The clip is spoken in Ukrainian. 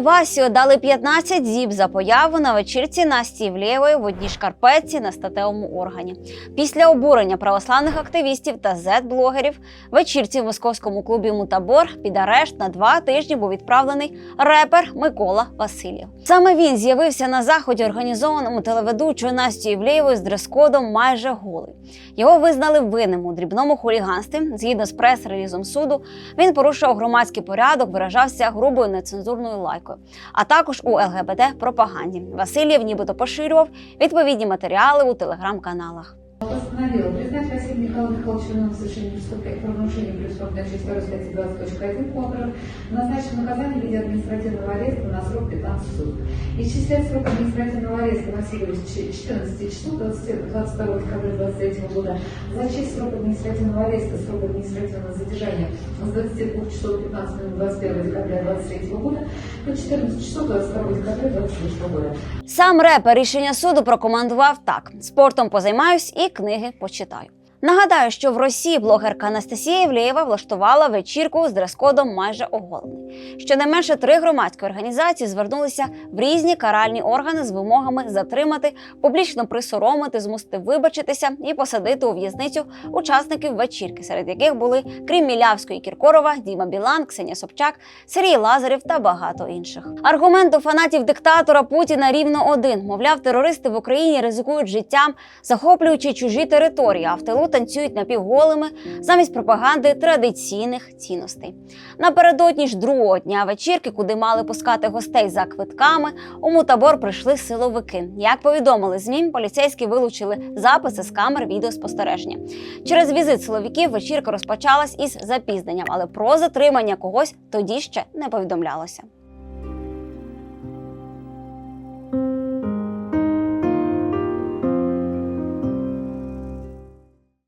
у Васіо дали 15 зіб за появу на вечірці Насті Євлєєвої в одній шкарпетці на статевому органі. Після обурення православних активістів та зет-блогерів вечірці в московському клубі Мутабор під арешт на два тижні був відправлений репер Микола Васильєв. Саме він з'явився на заході, організованому телеведучою Настю Євлєєвою з дрес-кодом майже голий. Його визнали винним у дрібному хуліганстві. Згідно з прес-релізом суду, він порушував громадський порядок, виражався грубою нецензурною лайкою, а також у ЛГБТ пропаганді. Васильєв нібито поширював відповідні матеріали у телеграм-каналах. Постановила признать Василия Михаила Михайловича совершении преступления правонарушения срок часть 2 статьи 20.1 Контура, назначить наказание в виде административного ареста на срок 15 суток. Исчислять срок административного ареста Васильеву с 14 часов 20 22 декабря 2023 года, зачесть срок административного ареста, срок административного задержания с 22 часов 15 минут 21 декабря 2023 года до 14 часов 22 декабря 2023 года. Сам репер рішення суду прокоментував так: спортом позаймаюсь і книги почитаю. Нагадаю, що в Росії блогерка Анастасія Євлеєва влаштувала вечірку з дрес-кодом майже оголений. Щонайменше три громадські організації звернулися в різні каральні органи з вимогами затримати, публічно присоромити, змусити вибачитися і посадити у в'язницю учасників вечірки, серед яких були крім Мілявської Кіркорова, Діма Білан, Ксенія Собчак, Сергій Лазарів та багато інших. Аргумент у фанатів диктатора Путіна рівно один: мовляв, терористи в Україні ризикують життям, захоплюючи чужі території, а в тилу танцюють напівголими замість пропаганди традиційних цінностей. Напередодні ж другого дня вечірки, куди мали пускати гостей за квитками, у мутабор прийшли силовики. Як повідомили ЗМІ, поліцейські вилучили записи з камер відеоспостереження. Через візит силовиків вечірка розпочалась із запізненням, але про затримання когось тоді ще не повідомлялося.